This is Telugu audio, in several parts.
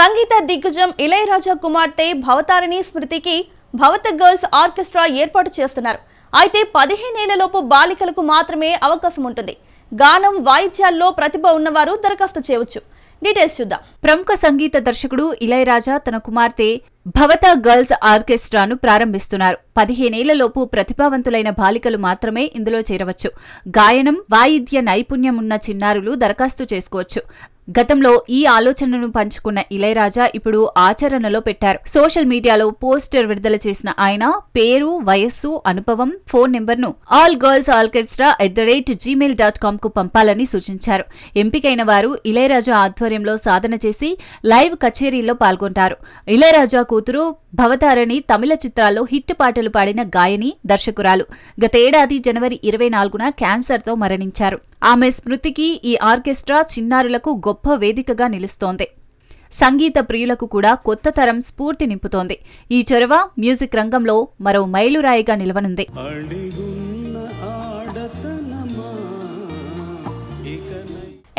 సంగీత దిగ్గజం ఇళయరాజా కుమార్తె భవతారిణి స్మృతికి భవత గర్ల్స్ ఆర్కెస్ట్రా ఏర్పాటు చేస్తున్నారు. అయితే పదిహేనేళ్ళలోపు బాలికలకు మాత్రమే అవకాశం ఉంటుంది. గానం వాయిద్యాల్లో ప్రతిభ ఉన్నవారు దరఖాస్తు చేయవచ్చు. డీటెయిల్స్ చూద్దాం. ప్రముఖ సంగీత దర్శకుడు ఇళయరాజా తన కుమార్తె భవత గర్ల్స్ ఆర్కెస్ట్రాను ప్రారంభిస్తున్నారు. పదిహేనేళ్ళలోపు ప్రతిభావంతులైన బాలికలు మాత్రమే ఇందులో చేరవచ్చు. గాయనం వాయిద్య నైపుణ్యం ఉన్న చిన్నారులు దరఖాస్తు చేసుకోవచ్చు. గతంలో ఈ ఆలోచనను పంచుకున్న ఇళయరాజా ఇప్పుడు ఆచరణలో పెట్టారు. సోషల్ మీడియాలో పోస్టర్ విడుదల చేసిన ఆయన పేరు వయస్సు అనుభవం ఫోన్ నెంబర్ను all girls orchestra at the rate Gmail dot కామ్కు పంపాలని సూచించారు. ఎంపికైన వారు ఇళయరాజా ఆధ్వర్యంలో సాధన చేసి లైవ్ కచేరీలో పాల్గొంటారు. ఇళయరాజా కూతురు భవతారణి తమిళ చిత్రాల్లో హిట్ పాటలు పాడిన గాయని దర్శకురాలు. గతేడాది జనవరి ఇరవై నాలుగున క్యాన్సర్తో మరణించారు. ఆమె స్మృతికి ఈ ఆర్కెస్ట్రా చిన్నారులకు గొప్ప వేదికగా నిలుస్తోంది. సంగీత ప్రియులకు కూడా కొత్త తరం స్ఫూర్తి నింపుతోంది. ఈ చొరవ మ్యూజిక్ రంగంలో మరో మైలురాయిగా నిలవనుంది.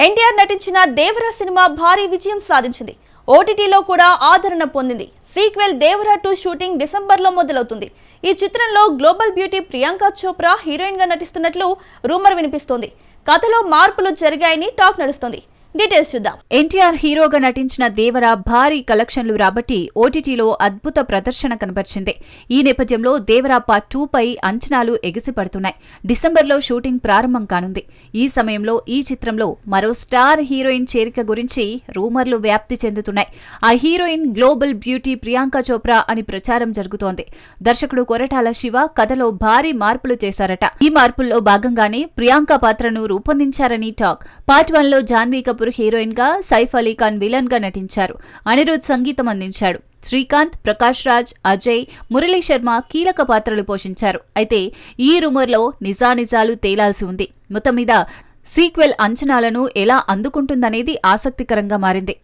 ఎన్టీఆర్ నటించిన దేవరా సినిమా భారీ విజయం సాధించింది. ఓటీటీలో కూడా ఆదరణ పొందింది. సీక్వెల్ దేవరా టూ షూటింగ్ డిసెంబర్లో మొదలవుతుంది. ఈ చిత్రంలో గ్లోబల్ బ్యూటీ ప్రియాంక చోప్రా హీరోయిన్గా నటిస్తున్నట్లు రూమర్ వినిపిస్తోంది. కథలో మార్పులు జరిగాయని టాక్ నడుస్తోంది. డీటెయిల్స్ చూద్దాం. ఎన్టీఆర్ హీరోగా నటించిన దేవర భారీ కలెక్షన్లు రాబట్టి ఓటీటీలో అద్భుత ప్రదర్శన కనబర్చింది. ఈ నేపథ్యంలో దేవర పార్ట్ టూ పై అంచనాలు ఎగిసిపడుతున్నాయి. డిసెంబర్లో షూటింగ్ ప్రారంభం కానుంది. ఈ సమయంలో ఈ చిత్రంలో మరో స్టార్ హీరోయిన్ చేరిక గురించి రూమర్లు వ్యాప్తి చెందుతున్నాయి. ఆ heroine global beauty Priyanka Chopra అని ప్రచారం జరుగుతోంది. దర్శకుడు కొరటాల శివ కథలో భారీ మార్పులు చేశారట. ఈ మార్పుల్లో భాగంగానే ప్రియాంక పాత్రను రూపొందించారని టాక్. పార్ట్ వన్లో జాన్వీ కపూర్ హీరోయిన్గా సైఫ్ అలీ ఖాన్ విలన్గా నటించారు. అనిరుద్ సంగీతం అందించాడు. శ్రీకాంత్ ప్రకాష్ రాజ్ అజయ్ మురళీ శర్మ కీలక పాత్రలు పోషించారు. అయితే ఈ రూమర్లో నిజానిజాలు తేలాల్సి ఉంది. మొత్తం మీద సీక్వెల్ అంచనాలను ఎలా అందుకుంటుందనేది ఆసక్తికరంగా మారింది.